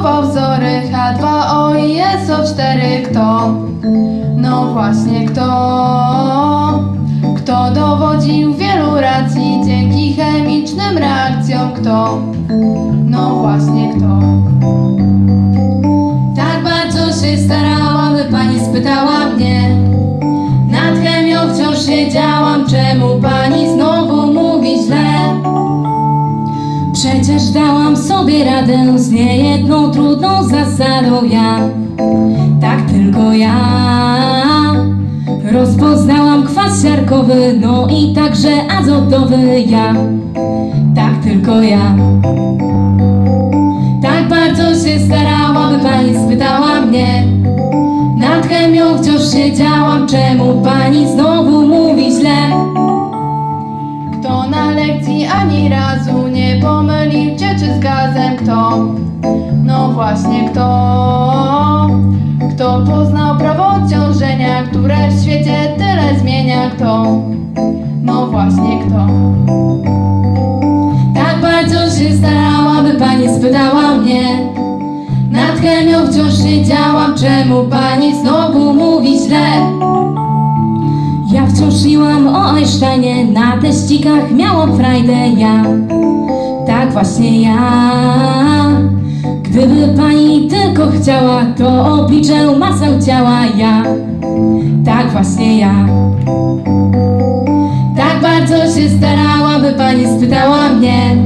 rymował wzory H2O i SO4 Kto? No właśnie kto? Kto dowodził wielu racji dzięki chemicznym reakcjom? Kto? No właśnie kto? Tak bardzo się starałam, by pani spytała Przecież dałam sobie radę z niejedną trudną zasadą. Ja Tak tylko ja Rozpoznałam kwas siarkowy, no i także azotowy. Ja Tak tylko ja. Tak bardzo się starałam, by pani spytała mnie. Nad chemią wciąż siedziałam, czemu pani znowu mówi gazem? Kto? No właśnie kto? Kto poznał prawo ciążenia, które w świecie tyle zmienia? Kto? No właśnie kto? Tak bardzo się starałam, by pani spytała mnie Nad chemią wciąż siedziałam, czemu pani znowu mówi źle? Ja wciąż szliłam o Einsteinie, na teścikach miałam frajdę ja Tak właśnie ja. Gdyby pani tylko chciała, to obliczę masę ciała ja. Tak właśnie ja. Tak bardzo się starałam, by pani spytała mnie